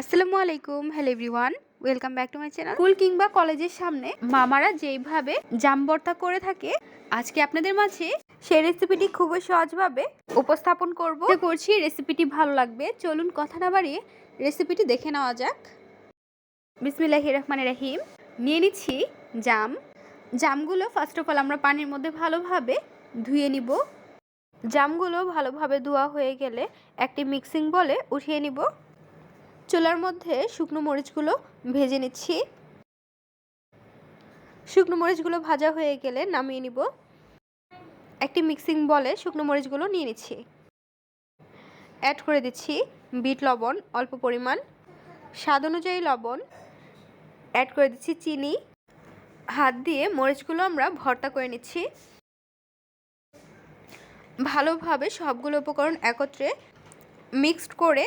আসসালামু আলাইকুম hello everyone welcome back to my channel school কিংবা কলেজের সামনে মামারা যেইভাবে জাম ভর্তা করে থাকে আজকে আপনাদের মাঝে সেই রেসিপিটি খুবই সহজভাবে উপস্থাপন করব। করছি রেসিপিটি ভালো লাগবে। চলুন কথা না বাড়িয়ে রেসিপিটি দেখে নেওয়া যাক। বিসমিল্লাহ রহমান রাহিম। নিয়ে নিচ্ছি জাম। জামগুলো ফার্স্ট অফ অল আমরা পানির মধ্যে ভালোভাবে ধুয়ে নিব। জামগুলো ভালোভাবে ধোয়া হয়ে গেলে একটি মিক্সিং বলে উঠিয়ে নিব। চুলার মধ্যে শুকনো মরিচগুলো ভেজে নিচ্ছি। শুকনো মরিচগুলো ভাজা হয়ে গেলে নামিয়ে নিব। একটি মিক্সিং বলে শুকনো মরিচগুলো নিয়ে নিচ্ছি। অ্যাড করে দিচ্ছি বিট লবণ, অল্প পরিমাণ। স্বাদ অনুযায়ী লবণ। অ্যাড করে দিচ্ছি চিনি। হাত দিয়ে মরিচগুলো আমরা ভর্তা করে নিচ্ছি। ভালোভাবে সবগুলো উপকরণ একত্রে মিক্সড করে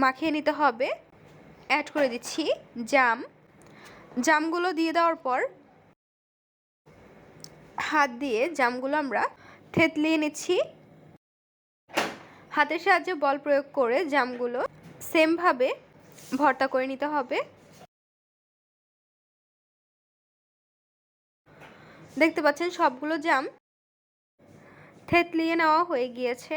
মাখিয়ে নিতে হবে। অ্যাড করে দিচ্ছি জাম। জামগুলো দিয়ে দেওয়ার পর হাত দিয়ে জামগুলো আমরা থেতলিয়ে নিচ্ছি। হাতের সাহায্যে বল প্রয়োগ করে জামগুলো সেমভাবে ভর্তা করে নিতে হবে। দেখতে পাচ্ছেন সবগুলো জাম থেতলিয়ে নেওয়া হয়ে গিয়েছে।